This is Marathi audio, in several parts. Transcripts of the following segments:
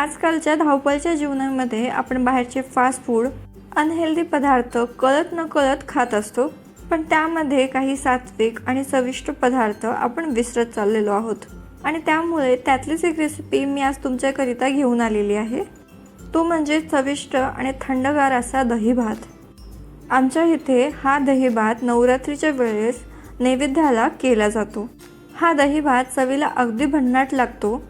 आजकालच्या धावपळच्या जीवनामध्ये आपण बाहेरचे फास्ट फूड अनहेल्दी पदार्थ कळत न कळत खात असतो. पण त्यामध्ये काही सात्विक आणि चविष्ट पदार्थ आपण विसरत चाललेलो आहोत. आणि त्यामुळे त्यातलीच एक रेसिपी मी आज तुमच्याकरिता घेऊन आलेली आहे. तो म्हणजे चविष्ट आणि थंडगार असा दही भात. आमच्या इथे हा दही भात नवरात्रीच्या वेळेस नैवेद्याला केला जातो. हा दही भात चवीला अगदी भन्नाट लागतो.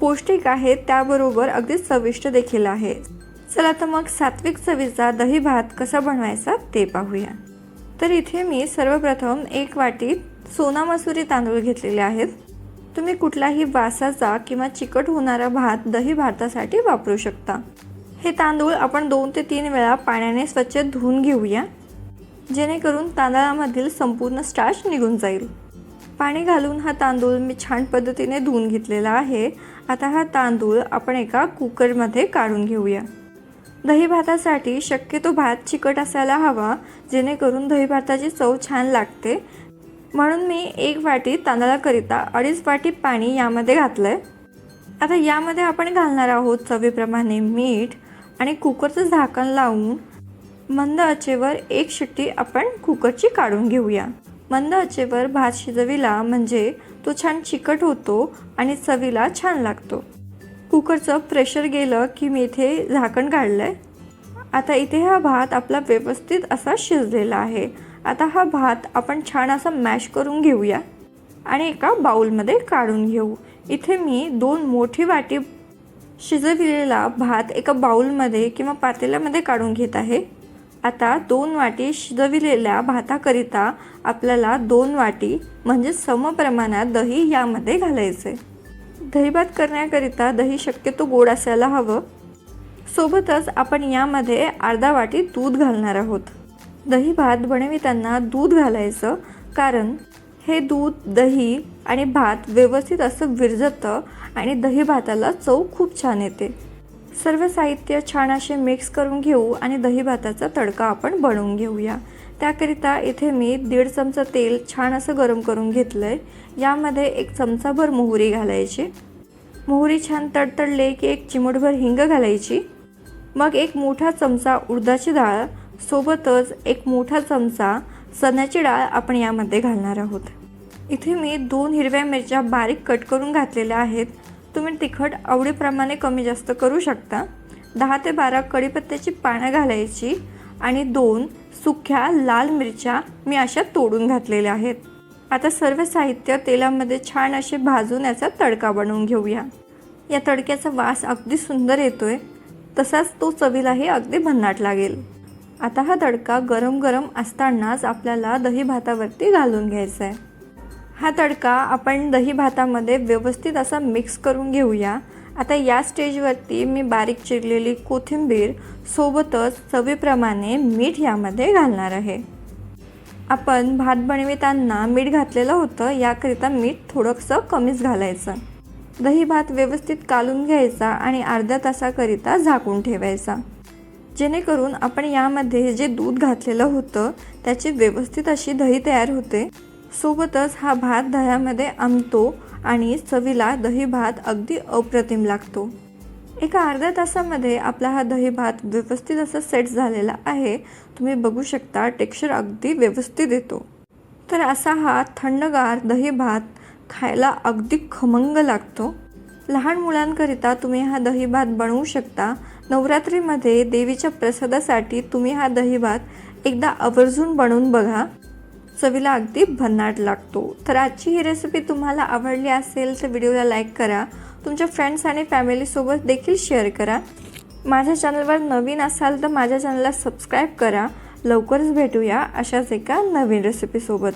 पौष्टिक आहे त्याबरोबर अगदी चविष्ट देखील आहे. चला तर मग सात्विक चवीचा दही भात कसा बनवायचा ते पाहूया. तर इथे मी सर्वप्रथम एक वाटी सोना मसुरी तांदूळ घेतलेले आहेत. तुम्ही कुठलाही वासाचा किंवा चिकट होणारा भात दही भातासाठी वापरू शकता. हे तांदूळ आपण दोन ते तीन वेळा पाण्याने स्वच्छ धुवून घेऊया. जेणेकरून तांदळामधील संपूर्ण स्टार्च निघून जाईल. पाणी घालून हा तांदूळ मी छान पद्धतीने धुवून घेतलेला आहे. आता हा तांदूळ आपण एका कुकरमध्ये काढून घेऊया. दही भातासाठी शक्यतो भात चिकट असायला हवा जेणेकरून दही भाताची चव छान लागते. म्हणून मी एक वाटी तांदळाकरिता अडीच वाटी पाणी यामध्ये घातलं आहे आता यामध्ये आपण घालणार आहोत चवीप्रमाणे मीठ आणि कुकरचं झाकण लावून मंद आचेवर एक शिट्टी आपण कुकरची काढून घेऊया. मंद आचेवर भात शिजविला म्हणजे तो छान चिकट होतो आणि चवीला छान लागतो. कुकरचं प्रेशर गेलं की मी इथे झाकण काढलं आहे आता इथे हा भात आपला व्यवस्थित असा शिजलेला आहे. आता हा भात आपण छान असा मॅश करून घेऊया. आणि एका बाउलमध्ये काढून घेऊ. इथे मी दोन मोठी वाटी शिजविलेला भात एका बाउलमध्ये किंवा पातेल्यामध्ये काढून घेत आहे. आता दोन वाटी शिजविलेल्या भाताकरिता आपल्याला दोन वाटी म्हणजे समप्रमाणात दही यामध्ये घालायचे. दहीभात करण्याकरिता दही शक्यतो गोड असायला हवं. सोबतच आपण यामध्ये अर्धा वाटी दूध घालणार आहोत. दही भात बनविताना दूध घालायचं कारण हे दूध दही आणि भात व्यवस्थित असं विरजतं आणि दही भाताला चव खूप छान येते. सर्व साहित्य छान असे मिक्स करून घेऊ आणि दही भाताचा तडका आपण बनवून घेऊया. त्याकरिता इथे मी दीड चमचा तेल छान असं गरम करून घेतलं आहे यामध्ये एक चमचाभर मोहरी घालायची. मोहरी छान तडतडले की एक चिमूटभर हिंग घालायची. मग एक मोठा चमचा उडदाची डाळ सोबतच एक मोठा चमचा चण्याची डाळ आपण यामध्ये घालणार आहोत. इथे मी दोन हिरव्या मिरच्या बारीक कट करून घातलेल्या आहेत. तुम्ही तिखट आवडीप्रमाणे कमी जास्त करू शकता. दहा ते बारा कढीपत्त्याची पानं घालायची आणि दोन सुक्या लाल मिरच्या मी अशा तोडून घातलेल्या आहेत. आता सर्व साहित्य तेलामध्ये छान असे भाजून याचा तडका बनवून घेऊया. या तडक्याचा वास अगदी सुंदर येतोय. तसाच तो चवीलाही अगदी भन्नाट लागेल. आता हा तडका गरम गरम असतानाच आपल्याला दही भातावरती घालून घ्यायचा आहे हा तडका आपण दही भातामध्ये व्यवस्थित असा मिक्स करून घेऊया. आता या स्टेजवरती मी बारीक चिरलेली कोथिंबीर सोबतच चवीप्रमाणे मीठ यामध्ये घालणार आहे. आपण भात बनविताना मीठ घातलेलं होतं याकरिता मीठ थोडंसं कमीच घालायचं. दही भात व्यवस्थित कालून घ्यायचा आणि अर्ध्या तासाकरिता झाकून ठेवायचा. जेणेकरून आपण यामध्ये जे दूध घातलेलं होतं त्याची व्यवस्थित अशी दही तयार होते. सोबतच हा भात दह्यामध्ये आमतो आणि चवीला दही भात अगदी अप्रतिम लागतो. एका अर्ध्या तासामध्ये आपला हा दही भात व्यवस्थित असा सेट झालेला आहे. तुम्ही बघू शकता टेक्स्चर अगदी व्यवस्थित येतो. तर असा हा थंडगार दही भात खायला अगदी खमंग लागतो. लहान मुलांकरिता तुम्ही हा दही भात बनवू शकता. नवरात्रीमध्ये देवीच्या प्रसादासाठी तुम्ही हा दही भात एकदा आवर्जून बनवून बघा. चवीला अगदी भन्नाट लागतो. तर आजची ही रेसिपी तुम्हाला आवडली असेल तर व्हिडिओला लाईक करा. तुमच्या फ्रेंड्स आणि फॅमिलीसोबत देखील शेअर करा. माझ्या चॅनलवर नवीन असाल तर माझ्या चॅनलला सबस्क्राईब करा. लवकरच भेटूया अशाच एका नवीन रेसिपीसोबत